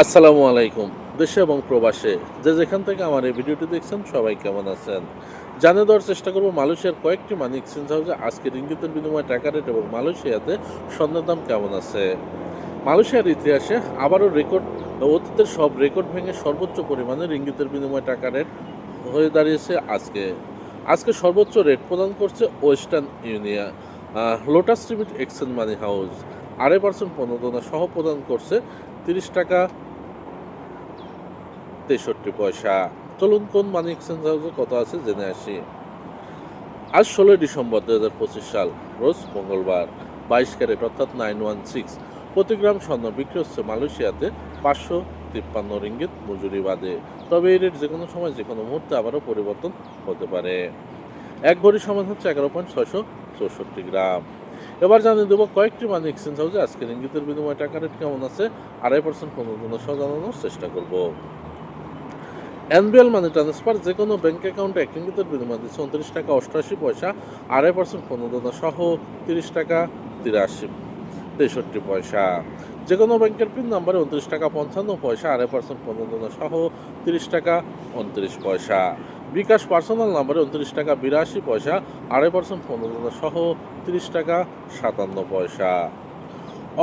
আসসালামু আলাইকুম, দেশে এবং প্রবাসে। যে যেখান থেকে আমার এই ভিডিওটি দেখছেন, সবাই কেমন আছেন? জানিয়ে দেওয়ার চেষ্টা করব, মালয়েশিয়ার কয়েকটি মানি এক্সচেঞ্জ হাউসে আজকে ইঙ্গিতের বিনিময়ে টাকা রেট এবং মালয়েশিয়াতে স্বর্ণের দাম কেমন আছে? মালয়েশিয়ার ইতিহাসে আবারও রেকর্ড, অতীতের সব রেকর্ড ভেঙে সর্বোচ্চ পরিমাণে ইঙ্গিতের বিনিময়ে টাকা রেট হয়ে দাঁড়িয়েছে আজকে। আজকে সর্বোচ্চ রেট প্রদান করছে Western Union Lotus limit exchange money house. আড়াই পার্সেন্ট প্রণোদনা সহ প্রদান করছে তিরিশ টাকা, তেষট্টি পয়সা। চলুন, কোন মানি এক্সচেঞ্জ হাউসে কত আছে জেনে আসি। আজ ষোলোই ডিসেম্বর দু হাজার পঁচিশ সাল, রোজ মঙ্গলবার, বাইশ ক্যারেট অর্থাৎ নাইন ওয়ান সিক্স প্রতি গ্রাম স্বর্ণ বিক্রি হচ্ছে মালয়েশিয়াতে পাঁচশো তিপ্পান্ন রিঙ্গিত মজুরি বাদে। তবে এই রেট যে কোনো সময় যে কোনো মুহূর্তে আবারও পরিবর্তন হতে পারে। এক ভরি সমান হচ্ছে এগারো পয়েন্ট ছয়শো চৌষট্টি গ্রাম। এবার জানিয়ে দেবো কয়েকটি মানি এক্সচেঞ্জ হাউসে আজকের ইঙ্গিতের বিনিময়ে টাকা রেট কেমন আছে, আড়াই পার্সেন্ট পনেরো দিনের সহ জানানোর চেষ্টা করব। এনবিএল মানি ট্রান্সফার যে কোনো ব্যাঙ্ক অ্যাকাউন্টে এক ইঙ্গিতের বিনিময় দিচ্ছে উনত্রিশ টাকা অষ্টআশি পয়সা, আড়াই পার্সেন্ট পনেরো দিনের সহ তিরিশ টাকা তিরাশি তেষট্টি পয়সা। যে কোনো ব্যাংকের পিন নাম্বারে উনত্রিশ টাকা পঞ্চান্ন পয়সা, আড়াই পার্সেন্ট পনেরো দিনের সহ তিরিশ টাকা উনত্রিশ পয়সা। বিকাশ পার্সোনাল নাম্বারে উনত্রিশ টাকা বিরাশি পয়সা, আড়াই পার্সেন্ট পনেরো সহ তিরিশ টাকা সাতান্ন পয়সা।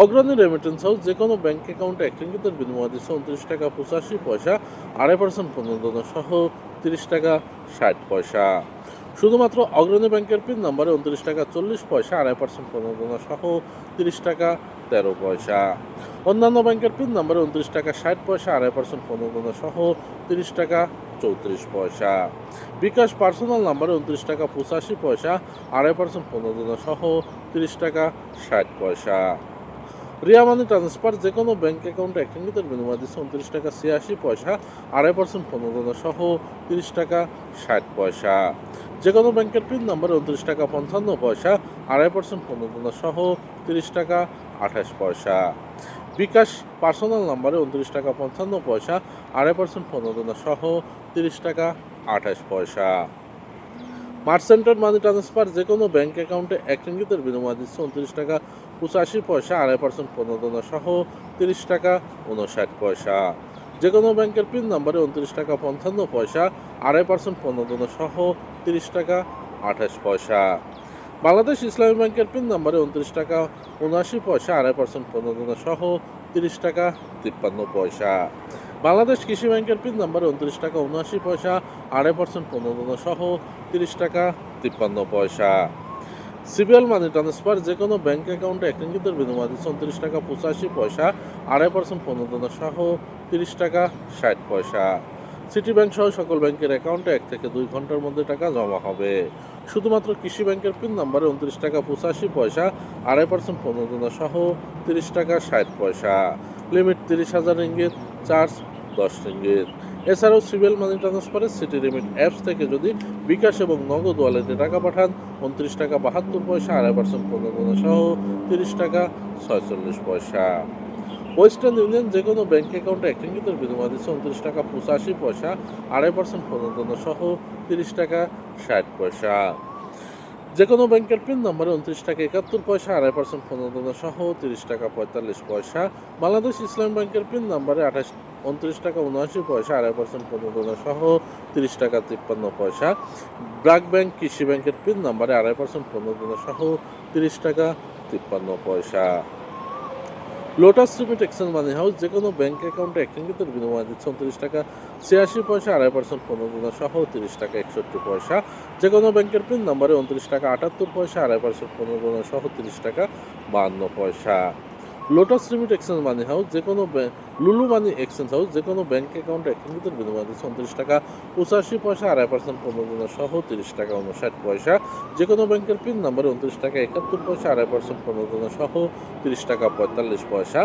অগ্রণী রেমিটেন্স হাউস যে কোনো ব্যাঙ্ক অ্যাকাউন্টে এক বিনিময় দিচ্ছে উনত্রিশ টাকা পঁচাশি পয়সা, আড়াই পার্সেন্ট পনেরো সহ তিরিশ টাকা ষাট পয়সা। শুধুমাত্র অগ্রণী ব্যাংকের পিন নাম্বারে উনত্রিশ টাকা চল্লিশ পয়সা, আড়াই পার্সেন্ট পনেরো সহ তিরিশ টাকা তেরো পয়সা। অন্যান্য ব্যাংকের পিন নাম্বারে উনত্রিশ টাকা ষাট পয়সা, আড়াই পার্সেন্ট পনেরো সহ তিরিশ টাকা চৌত্রিশ পয়সা। বিকাশ পার্সোনাল নাম্বারে উনত্রিশ টাকা পঁচাশি পয়সা, আড়াই পার্সেন্ট পনেরো সহ তিরিশ টাকা ষাট পয়সা। রিয়া মানি ট্রান্সফার যে কোনো ব্যাঙ্ক অ্যাকাউন্টে এক রিঙ্গিতের বিনিময় দিচ্ছে উনত্রিশ টাকা ছিয়াশি পয়সা, আড়াই পার্সেন্ট পনেরো সহ তিরিশ টাকা ষাট পয়সা। যে কোনো ব্যাংকের পিন নাম্বারে উনত্রিশ টাকা পঞ্চান্ন পয়সা, আড়াই পার্সেন্ট পনেরো সহ তিরিশ টাকা আঠাশ পয়সা। বিকাশ পার্সোনাল নাম্বারে উনত্রিশ টাকা পঞ্চান্ন পয়সা, আড়াই পার্সেন্ট পনেরো সহ তিরিশ টাকা আঠাশ পয়সা। মার্চেন্টেড মানি ট্রান্সফার যে কোনো ব্যাংক অ্যাকাউন্টে এক রিঙ্গিতের বিনিময় দিচ্ছে উনত্রিশ টাকা পঁচাশি পয়সা, আড়াই পার্সেন্ট পনেরো সহ তিরিশ টাকা উনষাট পয়সা। যে কোনো ব্যাংকের পিন নাম্বারে উনত্রিশ টাকা পঞ্চান্ন পয়সা, আড়াই পার্সেন্ট পনেরো সহ তিরিশ টাকা আঠাশ পয়সা। বাংলাদেশ ইসলামী ব্যাংকের পিন নাম্বারে উনত্রিশ টাকা উনআশি পয়সা, আড়াই পার্সেন্ট পনেরো সহ তিরিশ টাকা তিপ্পান্ন পয়সা। বাংলাদেশ কৃষি ব্যাংকের পিন নাম্বারে উনত্রিশ টাকা উনআশি পয়সা, আড়াই পার্সেন্ট পনেরো সহ তিরিশ টাকা তিপ্পান্ন পয়সা। সিবিএল মানি ট্রান্সফার যে কোনো ব্যাঙ্ক অ্যাকাউন্টে এক বিনিময় উনত্রিশ টাকা পঁচাশি পয়সা, আড়াই পার্সেন্ট পনেরো সহ তিরিশ টাকা ষাট পয়সা। সিটি ব্যাংক সহ সকল ব্যাংকের অ্যাকাউন্টে এক থেকে দুই ঘণ্টার মধ্যে টাকা জমা হবে। শুধুমাত্র কৃষি ব্যাংকের পিন নাম্বারে উনত্রিশ টাকা পঁচাশি পয়সা, আড়াই পার্সেন্ট পনেরো সহ তিরিশ টাকা ষাট পয়সা। লিমিট তিরিশ হাজার রিঙ্গিত চার্জ দশ রিঙ্গিত এছাড়াও সিভিল মানি ট্রান্সফারের সিটি লিমিট অ্যাপস থেকে যদি বিকাশ এবং নগদ ওয়ালেটে টাকা পাঠান, উনত্রিশ টাকা, বাহাত্তর পয়সা, আড়াই পার্সেন্ট পনেরো সহ তিরিশ টাকা, ছয়চল্লিশ পয়সা। ওয়েস্টার্ন ইউনিয়ন যে কোনো ব্যাঙ্ক অ্যাকাউন্টে এক রিঙ্গিতের বিনিময় দিচ্ছে উনত্রিশ টাকা, পঁচাশি পয়সা, আড়াই পার্সেন্ট পনেরো সহ তিরিশ টাকা, ষাট পয়সা। যে কোনো ব্যাংকের পিন নম্বরে উনত্রিশ টাকা, একাত্তর পয়সা, আড়াই পার্সেন্ট পনেরো সহ তিরিশ টাকা, পঁয়তাল্লিশ পয়সা। বাংলাদেশ ইসলাম ব্যাংকের পিন নম্বরে আঠাশ উনত্রিশ টাকা উনআশি পয়সা, আড়াই পার্সেন্ট পনেরো সহ তিরিশ টাকা তিপ্পান্ন পয়সা। ব্রাক ব্যাংক কৃষি ব্যাংকের পিন নাম্বারে আড়াই পার্সেন্ট পনেরো সহ তিরিশ টাকা তিপ্পান্ন পয়সা। Lotus limit exchange money house যে কোনো ব্যাংক অ্যাকাউন্টে এক বিনিময় দিচ্ছে উনত্রিশ টাকা ছিয়াশি পয়সা, আড়াই পার্সেন্ট পনেরো সহ তিরিশ টাকা একষট্টি পয়সা। যে কোনো ব্যাংকের পিন নাম্বারে উনত্রিশ টাকা আটাত্তর পয়সা, আড়াই পার্সেন্ট পনেরো সহ তিরিশ টাকা বাহান্ন পয়সা। Lotus limit exchange money house যে কোনো লুলু মানি এক্সচেঞ্জ হাউস যে কোনো ব্যাঙ্ক অ্যাকাউন্টে এক রিঙ্গিতের বিনিময় দিচ্ছে উনত্রিশ টাকা, পঁচাশি পয়সা, আড়াই পার্সেন্ট পনেরো সহ তিরিশ টাকা উনষাট পয়সা। যে কোনো ব্যাংকের পিন নম্বরে উনত্রিশ টাকা, একাত্তর পয়সা, আড়াই পার্সেন্ট পনেরো সহ তিরিশ টাকা, পঁয়তাল্লিশ পয়সা।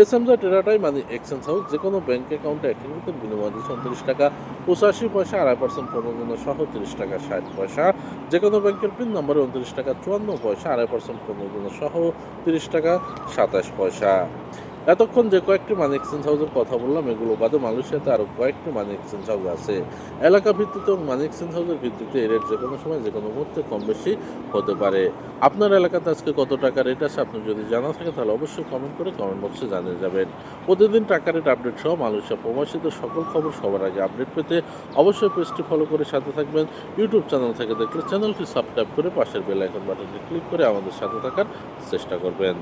এস এম জা টেরাটাই মানি এক্সচেঞ্জ হাউস যে কোনো ব্যাঙ্ক অ্যাকাউন্টে এক রিঙ্গিতের বিনিময় দিচ্ছে উনত্রিশ টাকা, পঁচাশি পয়সা, আড়াই পার্সেন্ট পনেরো সহ তিরিশ টাকা, ষাট পয়সা। যে কোনো ব্যাংকের পিন নম্বরে উনত্রিশ টাকা, চুয়ান্ন পয়সা, আড়াই পার্সেন্ট পনেরো সহ তিরিশ টাকা, সাতাশ পয়সা। এতক্ষণ যে কয়েকটি মানি এক্সচেঞ্জ হাউসের কথা বললাম, এগুলো বাদে মালয়েশিয়াতে আরও কয়েকটি মানি এক্সচেঞ্জ হাউস আছে। এলাকা ভিত্তিতে এবং মানি এক্সচেঞ্জ হাউসের ভিত্তিতে এই রেট যে কোনো সময় যে কোনো মুহূর্তে কম বেশি হতে পারে। আপনার এলাকাতে আজকে কত টাকা রেট আছে, আপনি যদি জানা থাকে তাহলে অবশ্যই কমেন্ট করে কমেন্ট বক্সে জানিয়ে যাবেন। প্রতিদিন টাকা রেট আপডেট সহ মালয়েশিয়া প্রবাসীদের সকল খবর সবার আগে আপডেট পেতে অবশ্যই পেজটি ফলো করে সাথে থাকবেন। ইউটিউব চ্যানেল থেকে দেখলে চ্যানেলটি সাবস্ক্রাইব করে পাশের বেল আইকন বাটনটি ক্লিক করে আমাদের সাথে থাকার চেষ্টা করবেন।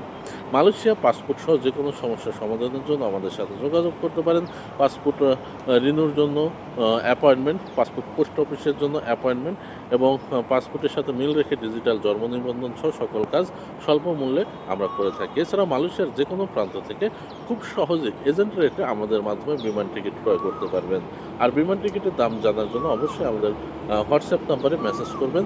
মালয়েশিয়া পাসপোর্ট সহ যে কোনো সমস্যার সমাধানের জন্য আমাদের সাথে যোগাযোগ করতে পারেন। পাসপোর্ট রিনিউর জন্য অ্যাপয়েন্টমেন্ট, পাসপোর্ট পোস্ট অফিসের জন্য অ্যাপয়েন্টমেন্ট এবং পাসপোর্টের সাথে মিল রেখে ডিজিটাল জন্ম নিবন্ধন সহ সকল কাজ স্বল্প মূল্যে আমরা করে থাকি। এছাড়া মালয়েশিয়ার যে কোনো প্রান্ত থেকে খুব সহজে এজেন্ট রেটে আমাদের মাধ্যমে বিমান টিকিট ক্রয় করতে পারবেন। আর বিমান টিকিটের দাম জানার জন্য অবশ্যই আমাদের হোয়াটসঅ্যাপ নাম্বারে মেসেজ করবেন।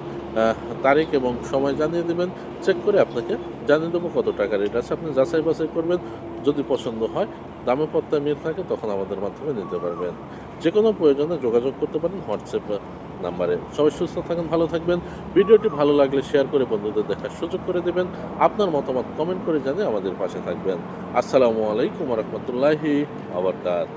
তারিখ এবং সময় জানিয়ে দেবেন। চেক করে আপনাকে জানিয়ে দেবো কত টাকা রেট আছে। আপনি যাচাই বাছাই করবেন। যদি পছন্দ হয়, দামে পত্তায় মিল থাকে, তখন আমাদের মাধ্যমে নিতে পারবেন। যে কোনো প্রয়োজনে যোগাযোগ করতে পারেন হোয়াটসঅ্যাপ নাম্বারে। সবাই সুস্থ থাকেন, ভালো থাকবেন। ভিডিওটি ভালো লাগলে শেয়ার করে বন্ধুদের দেখার সুযোগ করে দেবেন। আপনার মতামত কমেন্ট করে জানিয়ে আমাদের পাশে থাকবেন। আসসালামু আলাইকুম রহমতুল্লাহি আবরকাত